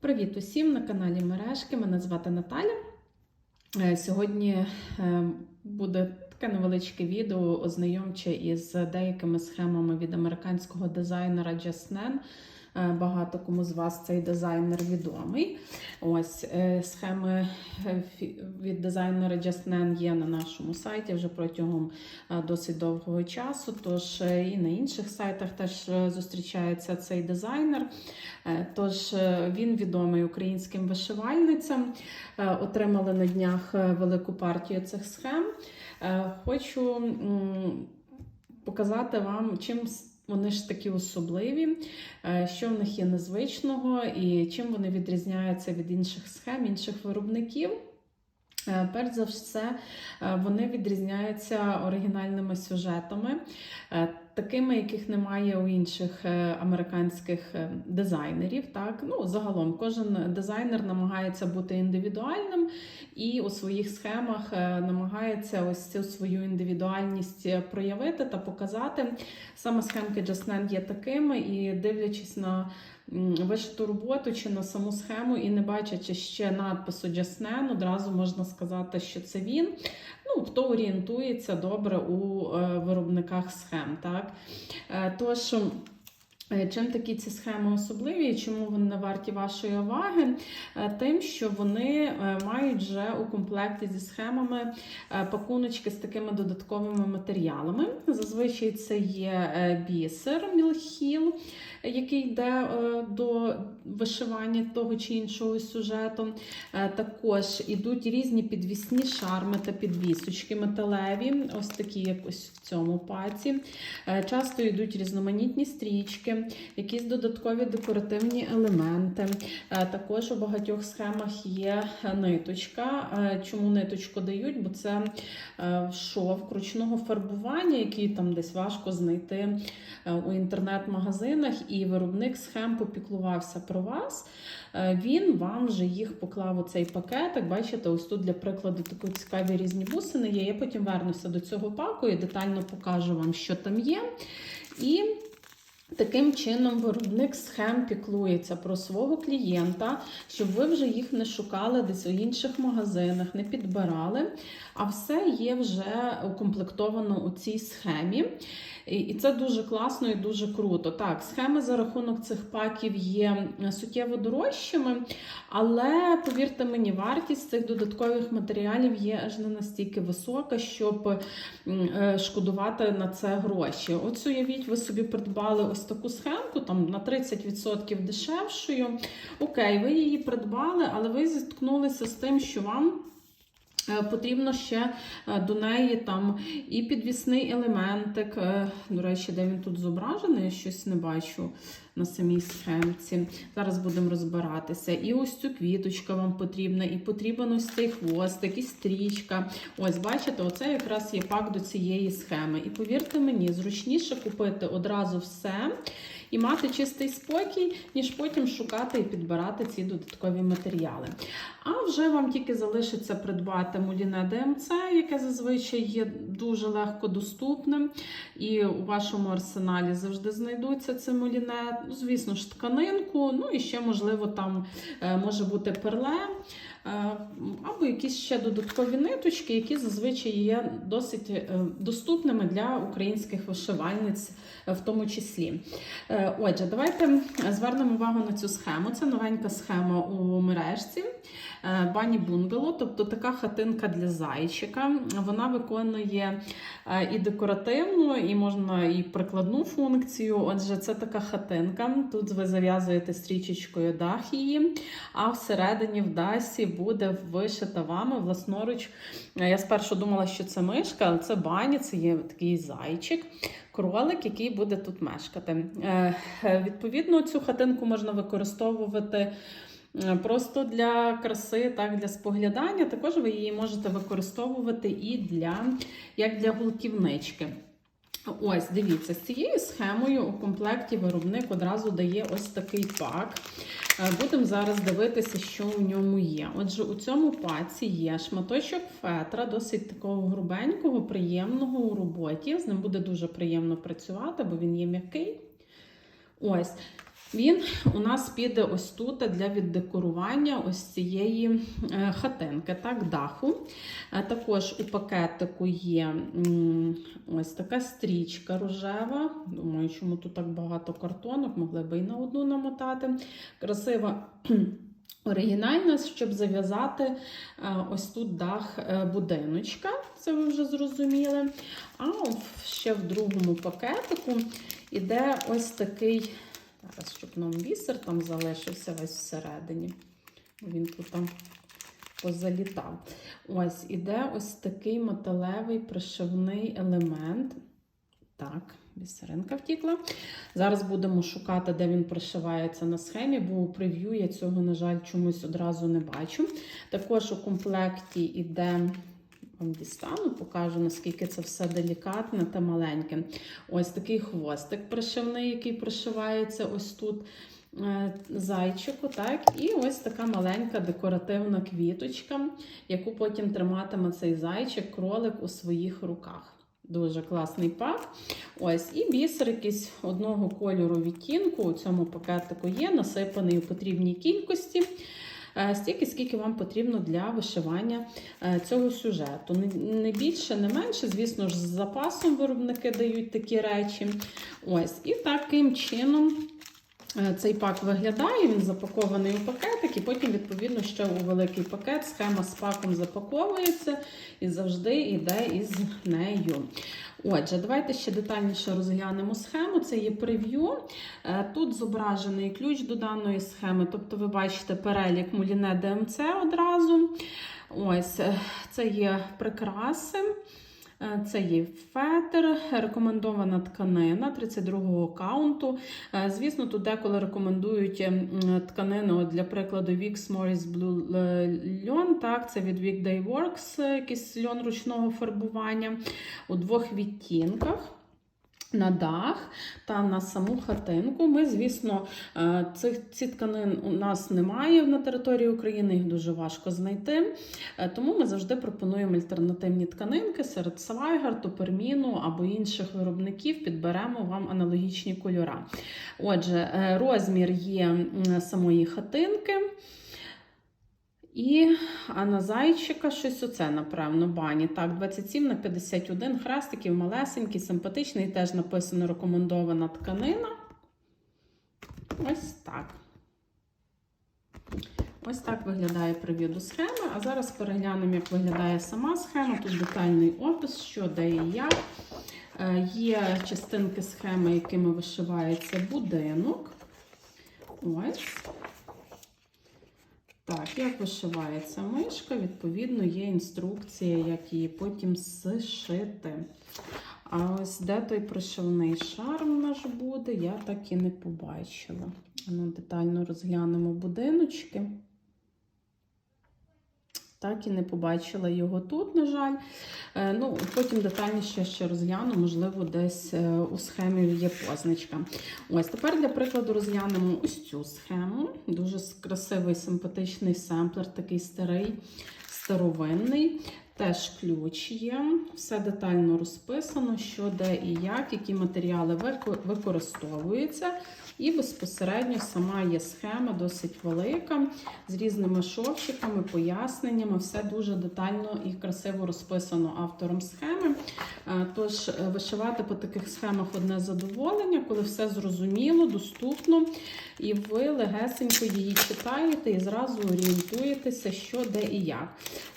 Привіт усім на каналі Мережки. Мене звати Наталя. Е, Сьогодні е, буде таке невеличке відео ознайомче із деякими схемами від американського дизайнера Jasnen. Е, Багато кому з вас цей дизайнер відомий. Ось е, схеми е, від дизайнера Jasnen є на нашому сайті вже протягом досить довгого часу. Тож і на інших сайтах теж зустрічається цей дизайнер. Тож він відомий українським вишивальницям. Отримали на днях велику партію цих схем. Хочу показати вам, чим вони ж такі особливі, е, що в них є незвичного і чим вони відрізняються від інших схем, інших виробників. Е, Перш за все, е, вони відрізняються оригінальними сюжетами, такими, яких немає у інших е, американських е, дизайнерів. Так? Ну, загалом, кожен дизайнер намагається бути індивідуальним і у своїх схемах е, намагається ось цю свою індивідуальність проявити та показати. Саме схемки Jasnen є такими, і дивлячись на вишиту роботу чи на саму схему, і не бачачи ще надпису Джаснен, одразу можна сказати, що це він. Ну, хто орієнтується добре у е, виробниках схем. Так? Е, Тож, чим такі ці схеми особливі і чому вони не варті вашої уваги? Е, Тим, що вони е, мають вже у комплекті зі схемами е, пакуночки з такими додатковими матеріалами. Зазвичай це є е, бісер мілхіл, який йде е, до вишивання того чи іншого сюжету. Е, Також ідуть різні підвісні шарми та підвісочки металеві, ось такі, як ось в цьому паці. Е, Часто йдуть різноманітні стрічки, якісь додаткові декоративні елементи. Е, Також у багатьох схемах є ниточка. Е, Чому ниточку дають? Бо це е, шов ручного фарбування, який там десь важко знайти у інтернет-магазинах, і виробник схем попіклувався про вас. Він вам вже їх поклав у цей пакетик. Бачите, ось тут для прикладу такі цікаві різні бусини є. Я потім вернуся до цього паку і детально покажу вам, що там є. І Таким чином, виробник схем піклується про свого клієнта, щоб ви вже їх не шукали десь у інших магазинах, не підбирали. А все є вже укомплектовано у цій схемі. І це дуже класно і дуже круто. Так, схеми за рахунок цих паків є суттєво дорожчими, але повірте мені, вартість цих додаткових матеріалів є аж не настільки висока, щоб е, шкодувати на це гроші. От уявіть, ви собі придбали ось таку схемку, там на 30% дешевшою. Окей, ви її придбали, але ви зіткнулися з тим, що вам. Е, Потрібно ще е, до неї там і підвісний елементик. е, До речі, де він тут зображений, я щось не бачу на самій схемці. Зараз будемо розбиратися. І ось цю квіточка вам потрібна, і потрібен ось цей хвостик, і стрічка. Ось, бачите, оце якраз є пак до цієї схеми. І повірте мені, зручніше купити одразу все і мати чистий спокій, ніж потім шукати і підбирати ці додаткові матеріали. А вже вам тільки залишиться придбати муліне ДМЦ, яке зазвичай є дуже легко доступним. І у вашому арсеналі завжди знайдуться це муліне. Ну, Звісно ж, тканинку, ну і ще, можливо, там е, може бути перле. Е, Або якісь ще додаткові ниточки, які зазвичай є досить е, доступними для українських вишивальниць, е, в тому числі. Отже, давайте звернемо увагу на цю схему. Це новенька схема у мережці Бані Бунгало, тобто така хатинка для зайчика. Вона виконує і декоративну, і можна і прикладну функцію. Отже, це така хатинка. Тут ви зав'язуєте стрічечкою дах її, а всередині в дасі буде вишита вами власноруч. Е, Я спершу думала, що це мишка, але це бані, це є такий зайчик кролик, який буде тут мешкати. Е, е, Відповідно, цю хатинку можна використовувати. Просто для краси, так, для споглядання. Також ви її можете використовувати і для, як для гулківнички. Ось, дивіться, з цією схемою у комплекті виробник одразу дає ось такий пак. Е, Будемо зараз дивитися, що в ньому є. Отже, у цьому паці є шматочок фетра, досить такого грубенького, приємного у роботі. З ним буде дуже приємно працювати, бо він є м'який. Ось. Він у нас піде ось тут для віддекорування ось цієї е, хатинки, так, даху. Е, Також у пакетику є ось така стрічка рожева. Думаю, чому тут так багато картонок, могли би і на одну намотати. Красива. Оригінальна, щоб зав'язати е, ось тут дах будиночка, це ви вже зрозуміли. А ще в другому пакетику іде ось такий Зараз, щоб нам бісер там залишився весь всередині. Він тут там позалітав. Ось, іде ось такий металевий пришивний елемент. Так, бісеринка втікла. Зараз будемо шукати, де він пришивається на схемі, бо у прев'ю я цього, на жаль, чомусь одразу не бачу. Також у комплекті іде. Вам дістану, покажу, наскільки це все делікатне та маленьке. Ось такий хвостик пришивний, який пришивається ось тут е, зайчику. так? І ось така маленька декоративна квіточка, яку потім триматиме цей зайчик, кролик у своїх руках. Дуже класний пак. Ось, і бісер якийсь одного кольору відтінку у цьому пакетику є, насипаний у потрібній кількості. Е, Стільки, скільки вам потрібно для вишивання е, цього сюжету. Не- більше, не менше, звісно ж, з запасом виробники дають такі речі. Ось, і таким чином. е, Цей пак виглядає, він запакований у пакетик, і потім, відповідно, ще у великий пакет схема з паком запаковується і завжди йде із нею. Отже, давайте ще детальніше розглянемо схему. Це є прев'ю. Е, Тут зображений ключ до даної схеми, тобто ви бачите перелік Муліне ДМЦ одразу. Ось, е, це є прикраси. Е, Це є фетр, рекомендована тканина 32-го каунту. Е, Звісно, тут деколи рекомендують тканину для прикладу Wix Morris Blue льон. Так, це від Weekday Works, е, якийсь льон ручного фарбування у двох відтінках. На дах та на саму хатинку. Ми, звісно, е, цих ці тканин у нас немає на території України, їх дуже важко знайти. Е, Тому ми завжди пропонуємо альтернативні тканинки серед Свайгарту, Перміну або інших виробників. Підберемо вам аналогічні кольора. Отже, е, розмір є самої хатинки. І а на зайчика щось оце, напевно, бані. Так, 27 на 51 хрестиків, малесенький, симпатичний, теж написано рекомендована тканина. Ось так. Ось так виглядає прев'ю до схеми. А зараз переглянемо, як виглядає сама схема. Тут детальний опис, що де і як. Е, Є частинки схеми, якими вишивається будинок. Ось. Так, як вишивається мишка, відповідно, є інструкція, як її потім зшити. А ось де той пришивний шарм наш буде, я так і не побачила. Ну, детально розглянемо будиночки. Так і не побачила його тут, на жаль. Е, Ну, Потім детальніше ще розгляну, можливо, десь е, у схемі є позначка. Ось тепер для прикладу розглянемо ось цю схему. Дуже красивий, симпатичний семплер, такий старий, старовинний. Теж ключ є, все детально розписано, що де і як, які матеріали використовуються. І безпосередньо сама є схема досить велика, з різними шовчиками, поясненнями. Все дуже детально і красиво розписано автором схеми. Е, Тож, е, вишивати по таких схемах одне задоволення, коли все зрозуміло, доступно, і ви легесенько її читаєте і зразу орієнтуєтеся, що де і як.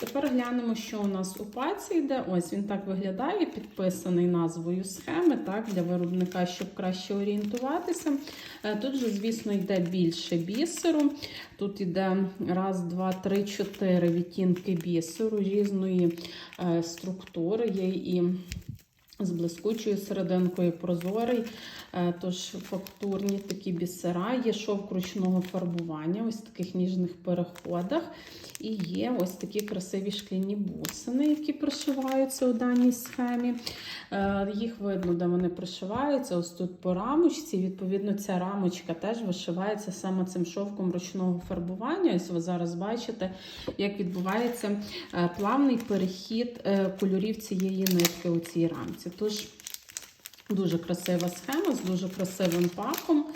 Тепер глянемо, що у нас у паці йде. Ось він так виглядає, підписаний назвою схеми, так, для виробника, щоб краще орієнтуватися. Е, Тут же, звісно, йде більше бісеру. Тут йде раз, два, три, чотири відтінки бісеру різної е, структури. Є і з блискучою серединкою прозорий, тож фактурні такі бісера, є шовк ручного фарбування, ось в таких ніжних переходах. І є ось такі красиві шкляні бусини, які пришиваються у даній схемі. Е, Їх видно, де вони пришиваються. Ось тут по рамочці. Відповідно, ця рамочка теж вишивається саме цим шовком ручного фарбування. Ось ви зараз бачите, як відбувається е, плавний перехід е, кольорів цієї нитки у цій рамці. Тож дуже красива схема з дуже красивим паком.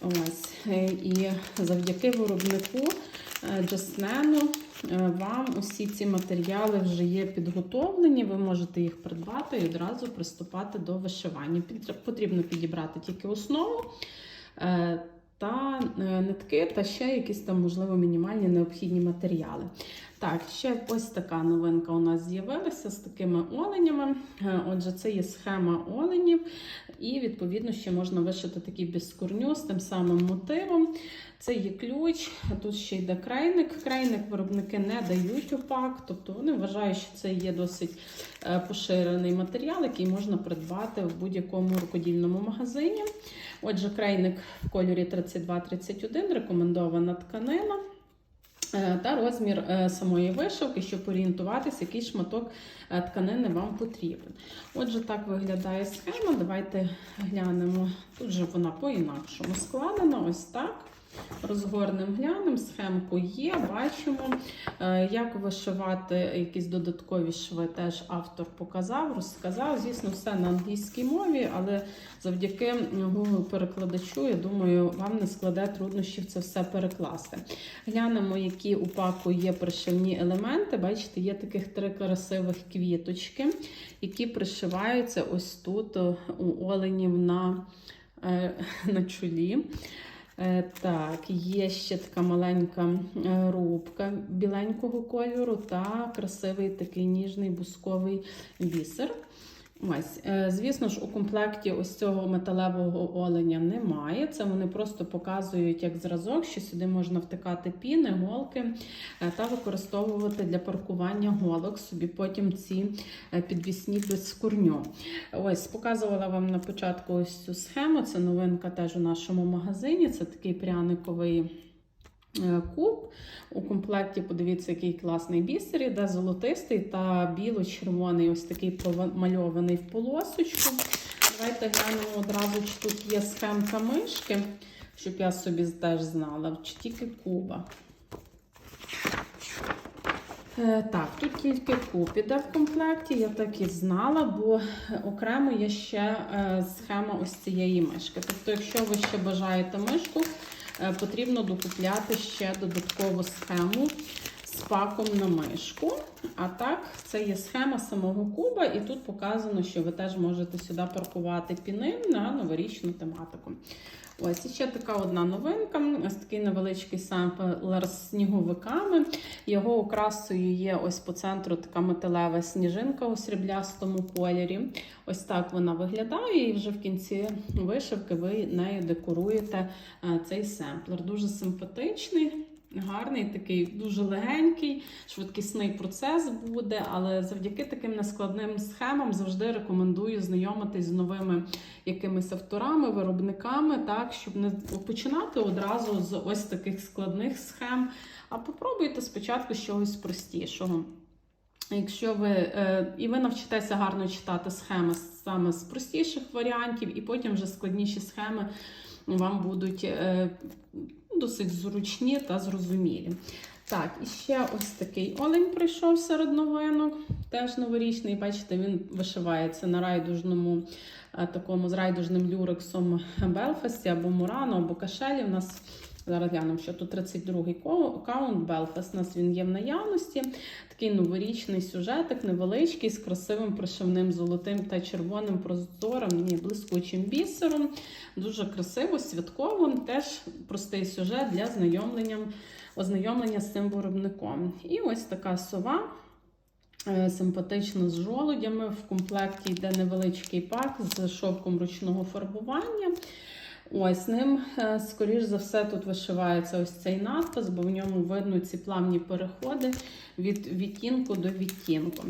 Ось. е, І завдяки виробнику е, Джаснену е, вам усі ці матеріали вже є підготовлені. Ви можете їх придбати і одразу приступати до вишивання. Потрібно підібрати тільки основу. Та е, нитки, та ще якісь там, можливо, мінімальні необхідні матеріали. Так, ще ось така новинка у нас з'явилася з такими оленями. Е, Отже, це є схема оленів, і відповідно ще можна вишити такий безкорню з тим самим мотивом. Це є ключ, тут ще йде крайник. Крайник виробники не дають опак, тобто вони вважають, що це є досить е, поширений матеріал, який можна придбати в будь-якому рукодільному магазині. Отже, крайник в кольорі 32-31, рекомендована тканина. Е, Та розмір е, самої вишивки, щоб орієнтуватися, який шматок е, тканини вам потрібен. Отже, так виглядає схема. Давайте глянемо. Тут же вона по-інакшому складена. Ось так. Розгорнем глянем, схемку є, бачимо. Е, Як вишивати якісь додаткові шви, теж автор показав, розказав. Звісно, все на англійській мові, але завдяки Google перекладачу, я думаю, вам не складе труднощів це все перекласти. Глянемо, які у паку є пришивні елементи. Бачите, є таких три красивих квіточки, які пришиваються ось тут у оленів на, е, на чолі. Е, Так, є ще така маленька е, рубка біленького кольору та красивий такий ніжний бусковий бісер. Ось, е, звісно ж, у комплекті ось цього металевого оленя немає. Це вони просто показують як зразок, що сюди можна втикати піни, голки е, та використовувати для паркування голок собі потім ці е, підвісні без курню. Ось показувала вам на початку ось цю схему. Це новинка теж у нашому магазині. Це такий пряниковий. Е, Куб у комплекті, подивіться, який класний бісер, іде золотистий та біло-червоний, ось такий помальований в полосочку. Давайте глянемо одразу, чи тут є схемка мишки, щоб я собі теж знала, чи тільки куба. Е, Так, тут тільки куб іде в комплекті, я так і знала, бо окремо є ще е, схема ось цієї мишки. Тобто, якщо ви ще бажаєте мишку, потрібно докупляти ще додаткову схему з паком на мишку. А так, це є схема самого куба, і тут показано, що ви теж можете сюди паркувати піни на новорічну тематику. Ось ще така одна новинка. Ось такий невеличкий семплер з сніговиками. Його окрасою є ось по центру така металева сніжинка у сріблястому кольорі. Ось так вона виглядає, і вже в кінці вишивки ви нею декоруєте е, цей семплер. Дуже симпатичний. Гарний, такий дуже легенький, швидкісний процес буде, але завдяки таким нескладним схемам завжди рекомендую знайомитись з новими якимись авторами, виробниками, так, щоб не починати одразу з ось таких складних схем. А попробуйте спочатку з чогось простішого. Якщо ви е, і ви навчитеся гарно читати схеми саме з простіших варіантів, і потім вже складніші схеми вам будуть е, досить зручні та зрозумілі. Так, і ще ось такий олень прийшов серед новинок. Теж новорічний. Бачите, він вишивається на райдужному е, такому з райдужним люрексом Белфасті або Мурано, або Кашелі. У нас зараз глянемо, що тут 32-й каунт Белфаст. У нас він є в наявності. Такий новорічний сюжетик, невеличкий, з красивим пришивним золотим та червоним прозором, ні, блискучим бісером. Дуже красиво, святково. Теж простий сюжет для знайомлення, ознайомлення з цим виробником. І ось така сова. е, Симпатично з жолудями. В комплекті йде невеличкий пак з шовком ручного фарбування. Ось ним, е, скоріш за все, тут вишивається ось цей надпис, бо в ньому видно ці плавні переходи від відтінку до відтінку.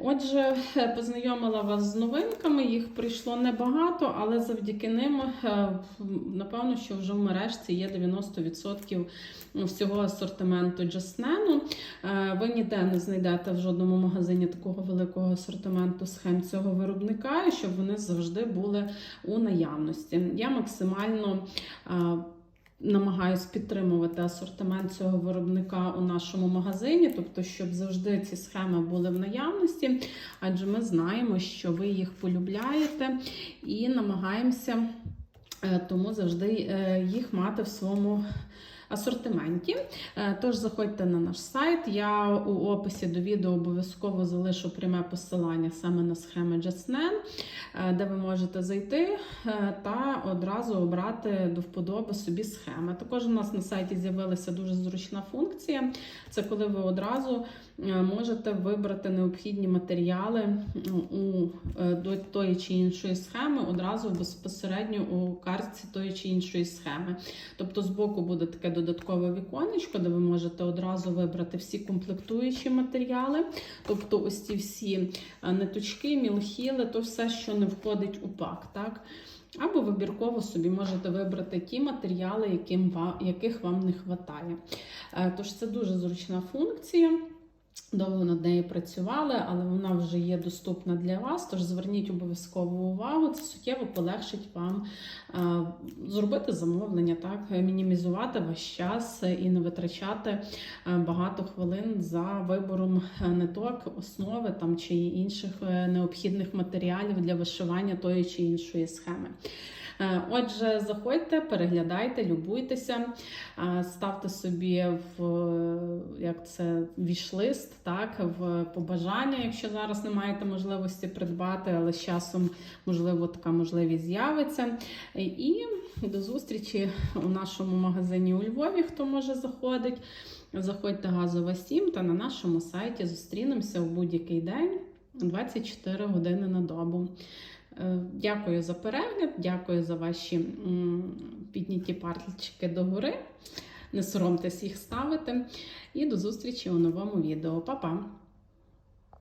Отже, познайомила вас з новинками, їх прийшло небагато, але завдяки ним, е, напевно, що вже в мережці є 90% всього асортименту Джаснену. Е, Ви ніде не знайдете в жодному магазині такого великого асортименту схем цього виробника, щоб вони завжди були у наявності. Я максимально е, намагаюсь підтримувати асортимент цього виробника у нашому магазині, тобто, щоб завжди ці схеми були в наявності, адже ми знаємо, що ви їх полюбляєте і намагаємося. Е, Тому завжди е, їх мати в своєму асортименті. Е, Тож заходьте на наш сайт. Я у описі до відео обов'язково залишу пряме посилання саме на схеми JustNan, е, де ви можете зайти е, та одразу обрати до вподоби собі схеми. Також у нас на сайті з'явилася дуже зручна функція. Це коли ви одразу можете вибрати необхідні матеріали у е, до тої чи іншої схеми одразу безпосередньо у картці тої чи іншої схеми. Тобто збоку буде таке додаткове віконечко, де ви можете одразу вибрати всі комплектуючі матеріали, тобто ось ці всі е, ниточки, мілхіли, то все, що не входить у пак. Так? Або вибірково собі можете вибрати ті матеріали, яким яких вам не вистачає. Тож це дуже зручна функція. Довго над нею працювали, але вона вже є доступна для вас. Тож зверніть обов'язково увагу. Це суттєво полегшить вам зробити замовлення, так мінімізувати ваш час і не витрачати багато хвилин за вибором е, ниток, основи там чи інших е, необхідних матеріалів для вишивання тої чи іншої схеми. Е, Отже, заходьте, переглядайте, любуйтеся, е, ставте собі в е, як це вішлист, так в побажання, якщо зараз не маєте можливості придбати, але з часом можливо така можливість з'явиться. І до зустрічі у нашому магазині у Львові, хто може заходить. Заходьте газова 7 та на нашому сайті зустрінемося в будь-який день 24 години на добу. Е, Дякую за перегляд, дякую за ваші підняті пальчики догори. Не соромтесь їх ставити. І до зустрічі у новому відео. Па-па!